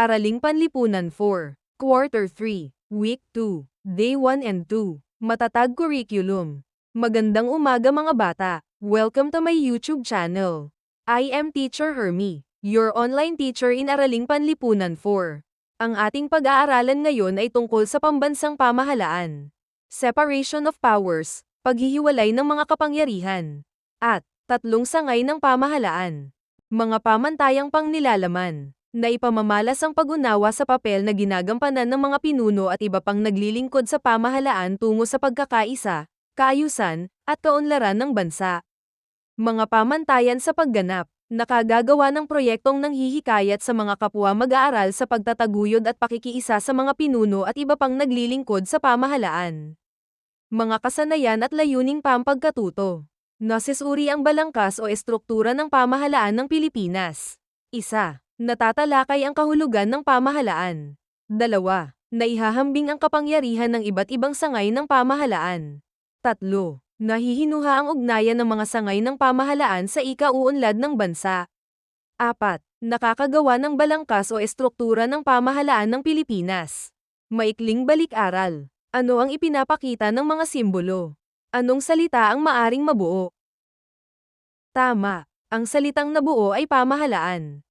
Araling Panlipunan 4, Quarter 3, Week 2, Day 1 and 2, Matatag Curriculum. Magandang umaga mga bata, welcome to my YouTube channel. I am Teacher Hermie, your online teacher in Araling Panlipunan 4. Ang ating pag-aaralan ngayon ay tungkol sa pambansang pamahalaan. Separation of powers, paghihiwalay ng mga kapangyarihan. At, tatlong sangay ng pamahalaan. Mga pamantayang pangnilalaman, na ipamamalas ang pag-unawa sa papel na ginagampanan ng mga pinuno at iba pang naglilingkod sa pamahalaan tungo sa pagkakaisa, kaayusan, at kaunlaran ng bansa. Mga pamantayan sa pagganap, nakagagawa ng proyektong nanghihikayat sa mga kapwa mag-aaral sa pagtataguyod at pakikiisa sa mga pinuno at iba pang naglilingkod sa pamahalaan. Mga kasanayan at layuning pampagkatuto. Nasisuri ang balangkas o estruktura ng pamahalaan ng Pilipinas. Isa, natatalakay ang kahulugan ng pamahalaan. Dalawa, naihahambing ang kapangyarihan ng iba't ibang sangay ng pamahalaan. Tatlo, nahihinuha ang ugnayan ng mga sangay ng pamahalaan sa ikauunlad ng bansa. Apat, nakakagawa ng balangkas o estruktura ng pamahalaan ng Pilipinas. Maikling balik-aral. Ano ang ipinapakita ng mga simbolo? Anong salita ang maaring mabuo? Tama. Ang salitang nabuo ay pamahalaan.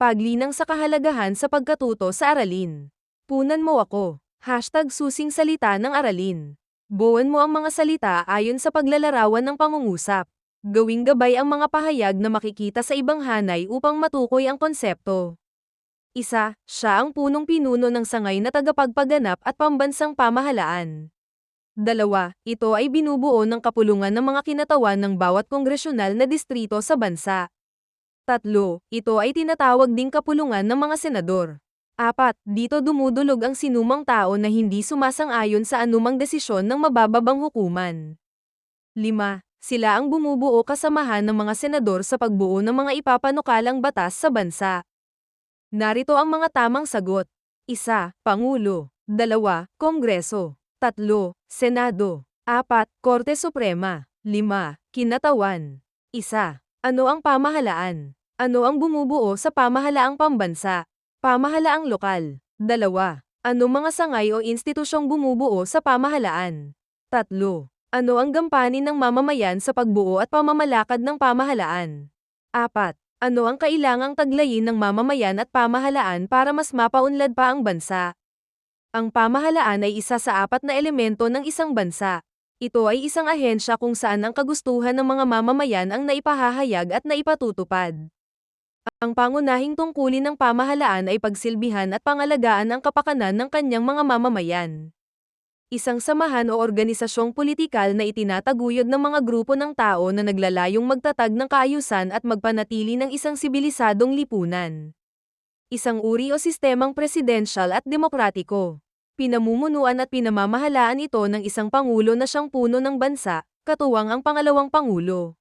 Paglinang sa kahalagahan sa pagkatuto sa aralin. Punan mo ako. Hashtag susing salita ng aralin. Buuan mo ang mga salita ayon sa paglalarawan ng pangungusap. Gawing gabay ang mga pahayag na makikita sa ibang hanay upang matukoy ang konsepto. Isa, siya ang punong pinuno ng sangay na tagapagpaganap at pambansang pamahalaan. Dalawa, ito ay binubuo ng kapulungan ng mga kinatawan ng bawat kongresyonal na distrito sa bansa. Tatlo, ito ay tinatawag ding kapulungan ng mga senador. Apat, dito dumudulog ang sinumang tao na hindi sumasang-ayon sa anumang desisyon ng mabababang hukuman. Lima, sila ang bumubuo kasamahan ng mga senador sa pagbuo ng mga ipapanukalang batas sa bansa. Narito ang mga tamang sagot. Isa, Pangulo. Dalawa, Kongreso. Tatlo, Senado. Apat, Korte Suprema. Lima, Kinatawan. Isa, ano ang pamahalaan? Ano ang bumubuo sa pamahalaang pambansa? Pamahalaang lokal. Dalawa, ano mga sangay o institusyong bumubuo sa pamahalaan? Tatlo, ano ang gampanin ng mamamayan sa pagbuo at pamamalakad ng pamahalaan? Apat, ano ang kailangang taglayin ng mamamayan at pamahalaan para mas mapaunlad pa ang bansa? Ang pamahalaan ay isa sa apat na elemento ng isang bansa. Ito ay isang ahensya kung saan ang kagustuhan ng mga mamamayan ang naipahahayag at naipatutupad. Ang pangunahing tungkulin ng pamahalaan ay pagsilbihan at pangalagaan ang kapakanan ng kanyang mga mamamayan. Isang samahan o organisasyong politikal na itinataguyod ng mga grupo ng tao na naglalayong magtatag ng kaayusan at magpanatili ng isang sibilisadong lipunan isang uri o sistemang presidensyal at demokratiko. Pinamumunuan at pinamamahalaan ito ng isang pangulo na siyang puno ng bansa, katuwang ang pangalawang pangulo.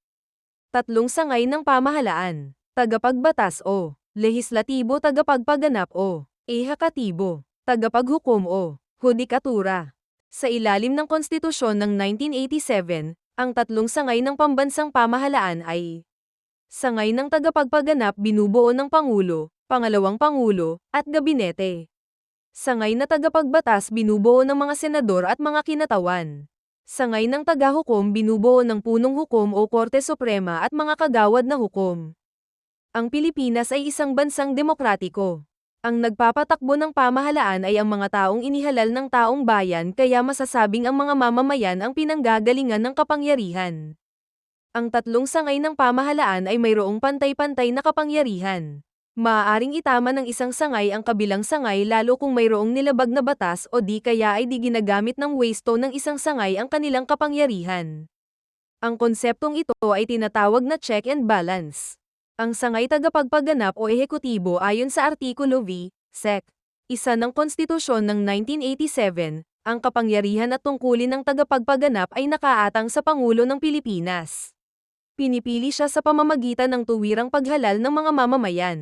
Tatlong sangay ng pamahalaan, tagapagbatas o, lehislatibo tagapagpaganap o, ehekatibo, tagapaghukom o, hudikatura. Sa ilalim ng konstitusyon ng 1987, ang tatlong sangay ng pambansang pamahalaan ay Sangay ng tagapagpaganap binubuo ng Pangulo, Pangalawang Pangulo, at Gabinete. Sangay na tagapagbatas binubuo ng mga senador at mga kinatawan. Sangay ng tagahukom binubuo ng punong hukom o Korte Suprema at mga kagawad na hukom. Ang Pilipinas ay isang bansang demokratiko. Ang nagpapatakbo ng pamahalaan ay ang mga taong inihalal ng taong bayan kaya masasabing ang mga mamamayan ang pinanggagalingan ng kapangyarihan. Ang tatlong sangay ng pamahalaan ay mayroong pantay-pantay na kapangyarihan. Maaaring itama ng isang sangay ang kabilang sangay lalo kung mayroong nilabag na batas o di kaya ay di ginagamit ng wasto ng isang sangay ang kanilang kapangyarihan. Ang konseptong ito ay tinatawag na check and balance. Ang sangay tagapagpaganap o ehekutibo ayon sa Artikulo V, Sec. Isa ng Konstitusyon ng 1987, ang kapangyarihan at tungkulin ng tagapagpaganap ay nakaatang sa Pangulo ng Pilipinas. Pinipili siya sa pamamagitan ng tuwirang paghalal ng mga mamamayan.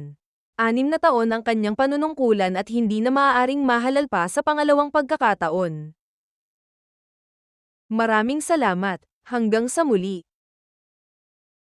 Anim na taon ang kanyang panunungkulan at hindi na maaaring mahalal pa sa pangalawang pagkakataon. Maraming salamat. Hanggang sa muli.